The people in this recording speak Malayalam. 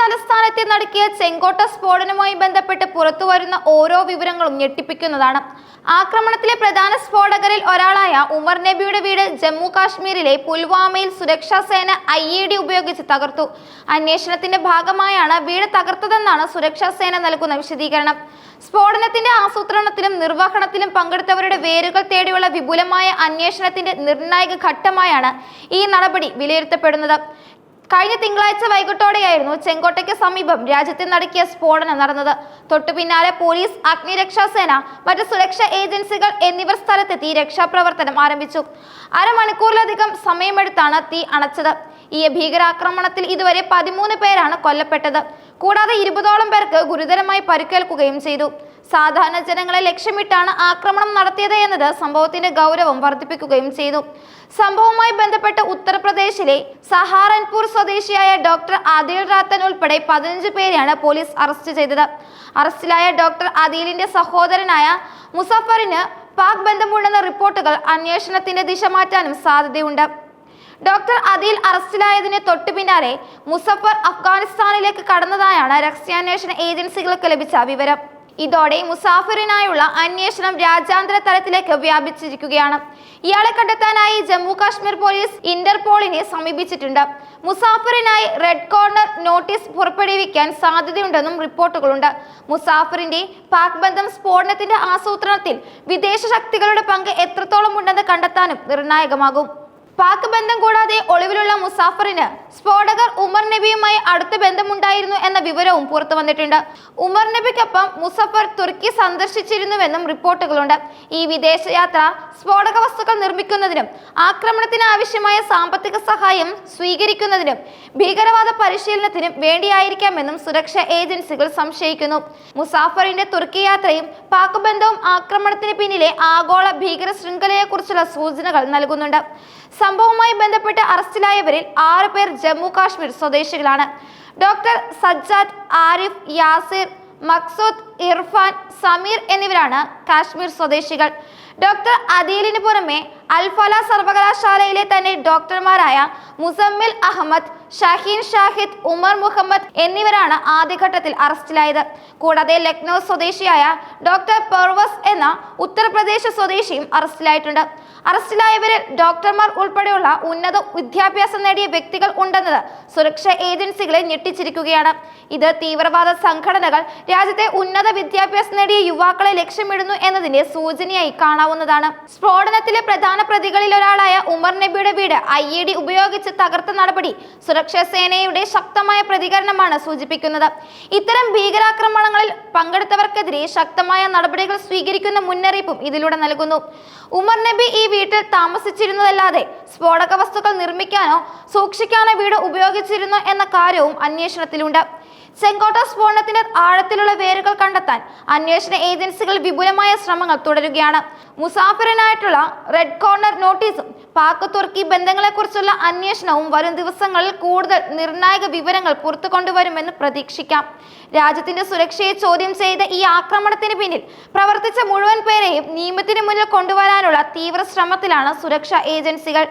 തലസ്ഥാനത്തെ നടക്കിയ ചെങ്കോട്ട സ്ഫോടനവുമായി ബന്ധപ്പെട്ട് പുറത്തുവരുന്ന ഓരോ വിവരങ്ങളും ഞെട്ടിപ്പിക്കുന്നതാണ്. ആക്രമണത്തിലെ പ്രധാന സ്ഫോടകരിൽ ഒരാളായ ഉമർ നബിയുടെ വീട് ജമ്മു കാശ്മീരിലെ പുൽവാമയിൽ സുരക്ഷാ സേന ഐ ഇ ഡി ഉപയോഗിച്ച് തകർത്തു. അന്വേഷണത്തിന്റെ ഭാഗമായാണ് വീട് തകർത്തതെന്നാണ് സുരക്ഷാ സേന നൽകുന്ന വിശദീകരണം. സ്ഫോടനത്തിന്റെ ആസൂത്രണത്തിലും നിർവഹണത്തിലും പങ്കെടുത്തവരുടെ വേരുകൾ തേടിയുള്ള വിപുലമായ അന്വേഷണത്തിന്റെ നിർണായക ഘട്ടമായാണ് ഈ നടപടി വിലയിരുത്തപ്പെടുന്നത്. കഴിഞ്ഞ തിങ്കളാഴ്ച വൈകിട്ടോടെയായിരുന്നു ചെങ്കോട്ടയ്ക്ക് സമീപം രാജ്യത്തെ നടക്കിയ സ്ഫോടനം നടന്നത്. തൊട്ടു പിന്നാലെ പോലീസ് അഗ്നിരക്ഷാസേന മറ്റ് സുരക്ഷാ ഏജൻസികൾ എന്നിവർ സ്ഥലത്തെത്തി രക്ഷാപ്രവർത്തനം ആരംഭിച്ചു. അരമണിക്കൂറിലധികം സമയമെടുത്താണ് തീ അണച്ചത്. ഈ ഭീകരാക്രമണത്തിൽ ഇതുവരെ പതിമൂന്ന് പേരാണ് കൊല്ലപ്പെട്ടത്. കൂടാതെ ഇരുപതോളം പേർക്ക് ഗുരുതരമായി പരിക്കേൽക്കുകയും ചെയ്തു. സാധാരണ ജനങ്ങളെ ലക്ഷ്യമിട്ടാണ് ആക്രമണം നടത്തിയത് എന്നത് സംഭവത്തിന്റെ ഗൗരവം വർദ്ധിപ്പിക്കുകയും ചെയ്തു. സംഭവവുമായി ബന്ധപ്പെട്ട് ഉത്തർപ്രദേശിലെ സഹാറൻപൂർ സ്വദേശിയായ ഡോക്ടർ ആദിൽ റാത്തൻ ഉൾപ്പെടെ പതിനഞ്ച് പേരെയാണ് പോലീസ് അറസ്റ്റ് ചെയ്തത്. അറസ്റ്റിലായ ഡോക്ടർ ആദിലിന്റെ സഹോദരനായ മുസഫറിന് പാക് ബന്ധമുണ്ടെന്ന റിപ്പോർട്ടുകൾ അന്വേഷണത്തിന്റെ ദിശ മാറ്റാനും സാധ്യതയുണ്ട്. ഡോക്ടർ അദീൽ അറസ്റ്റിലായതിന് തൊട്ടു പിന്നാലെ മുസഫർ അഫ്ഗാനിസ്ഥാനിലേക്ക് കടന്നതായാണ് രഹസ്യാന്വേഷണ ഏജൻസികൾക്ക് ലഭിച്ച വിവരം. ഇതോടെ മുസാഫിറിനായുള്ള അന്വേഷണം രാജ്യാന്തര തലത്തിലേക്ക് വ്യാപിച്ചിരിക്കുകയാണ്. ഇയാളെ കണ്ടെത്താനായി ജമ്മു കാശ്മീർ പോലീസ് ഇന്റർപോളിനെ സമീപിച്ചിട്ടുണ്ട്. മുസാഫിറിനായി റെഡ് കോർണർ നോട്ടീസ് പുറപ്പെടുവിക്കാൻ സാധ്യതയുണ്ടെന്നും റിപ്പോർട്ടുകളുണ്ട്. മുസാഫിറിന്റെ പാക് ബന്ധം സ്ഫോടനത്തിന്റെ ആസൂത്രണത്തിൽ വിദേശ ശക്തികളുടെ പങ്ക് എത്രത്തോളം ഉണ്ടെന്ന് കണ്ടെത്താനും നിർണായകമാകും. പാക് ബന്ധം കൂടാതെ ഒളിവിലുള്ള മുസാഫറിന് സ്ഫോടകർ ഉമർ നബിയുമായി അടുത്ത ബന്ധമുണ്ടായിരുന്നു എന്ന വിവരവും പുറത്തു വന്നിട്ടുണ്ട്. ഉമർ നബിക്കൊപ്പം മുസഫർ തുർക്കി സന്ദർശിച്ചിരുന്നുവെന്നും റിപ്പോർട്ടുകളുണ്ട്. ഈ വിദേശയാത്ര സ്ഫോടക വസ്തുക്കൾ നിർമ്മിക്കുന്നതിനും ആക്രമണത്തിന് ആവശ്യമായ സാമ്പത്തിക സഹായം സ്വീകരിക്കുന്നതിനും ഭീകരവാദ പരിശീലനത്തിനും വേണ്ടിയായിരിക്കാമെന്നും സുരക്ഷാ ഏജൻസികൾ സംശയിക്കുന്നു. മുസാഫറിന്റെ തുർക്കി യാത്രയും പാക് ബന്ധവും ആക്രമണത്തിന് പിന്നിലെ ആഗോള ഭീകര ശൃംഖലയെക്കുറിച്ചുള്ള സൂചനകൾ നൽകുന്നുണ്ട്. സംഭവവുമായി ബന്ധപ്പെട്ട് അറസ്റ്റിലായവരിൽ ആറ് പേർ ജമ്മു കാശ്മീർ സ്വദേശികളാണ്. ഡോക്ടർ സജ്ജാദ് ആരിഫ് യാസിർ മക്സൂദ് ഇർഫാൻ സമീർ എന്നിവരാണ് കാശ്മീർ സ്വദേശികൾ. ഡോക്ടർ അദീലിന് പുറമെ അൽഫല സർവകലാശാലയിലെ തന്നെ ഡോക്ടർമാരായ മുസമ്മിൽ അഹമ്മദ് ഷഹീൻ ഷാഹിദ് ഉമർ മുഹമ്മദ് എന്നിവരാണ് ആദ്യഘട്ടത്തിൽ അറസ്റ്റിലായത്. കൂടാതെ ലക്നൗ സ്വദേശിയായ ഡോക്ടർ പെർവസ് എന്ന ഉത്തർപ്രദേശ് സ്വദേശിയും അറസ്റ്റിലായിട്ടുണ്ട്. അറസ്റ്റിലായവരിൽ ഡോക്ടർമാർ ഉൾപ്പെടെയുള്ള ഉന്നത വിദ്യാഭ്യാസം നേടിയ വ്യക്തികൾ ഉണ്ടെന്നത് സുരക്ഷാ ഏജൻസികളെ ഞെട്ടിച്ചിരിക്കുകയാണ്. ഇത് തീവ്രവാദ സംഘടനകൾ രാജ്യത്തെ ഉന്നത വിദ്യാഭ്യാസം നേടിയ യുവാക്കളെ ലക്ഷ്യമിടുന്നു എന്നതിന്റെ സൂചനയായി കാണാവുന്നതാണ്. സ്ഫോടനത്തിലെ പ്രധാന പ്രതികളിൽ ഒരാളായ ഉമർ നബിയുടെ വീട് ഐ ഇ ഡി ഉപയോഗിച്ച് തകർത്ത നടപടി സുരക്ഷാ സേനയുടെ ശക്തമായ പ്രതികരണമാണ് സൂചിപ്പിക്കുന്നത്. ഇത്തരം ഭീകരാക്രമണങ്ങളിൽ പങ്കെടുത്തവർക്കെതിരെ ശക്തമായ നടപടികൾ സ്വീകരിക്കുന്ന മുന്നറിയിപ്പും ഇതിലൂടെ നൽകുന്നു. ഉമർ നബി ഈ വീട്ടിൽ താമസിച്ചിരുന്നതല്ലാതെ സ്ഫോടക വസ്തുക്കൾ നിർമ്മിക്കാനോ സൂക്ഷിക്കാനോ വീട് ഉപയോഗിച്ചിരുന്നോ എന്ന കാര്യവും അന്വേഷണത്തിലുണ്ട്. ചെങ്കോട്ട സ്ഫോടനത്തിന്റെ ആഴത്തിലുള്ള വേരുകൾ കണ്ടെത്താൻ അന്വേഷണ ഏജൻസികൾ വിപുലമായ ശ്രമങ്ങൾ തുടരുകയാണ്. മുസാഫിറിനായിട്ടുള്ള റെഡ് കോർണർ നോട്ടീസും പാക് തുർക്കി ബന്ധങ്ങളെക്കുറിച്ചുള്ള അന്വേഷണവും വരും ദിവസങ്ങളിൽ കൂടുതൽ നിർണായക വിവരങ്ങൾ പുറത്തു കൊണ്ടുവരുമെന്ന് പ്രതീക്ഷിക്കാം. രാജ്യത്തിന്റെ സുരക്ഷയെ ചോദ്യം ചെയ്ത ഈ ആക്രമണത്തിന് പിന്നിൽ പ്രവർത്തിച്ച മുഴുവൻ പേരെയും നിയമത്തിന് മുന്നിൽ കൊണ്ടുവരാനുള്ള തീവ്ര ശ്രമത്തിലാണ് സുരക്ഷാ ഏജൻസികൾ.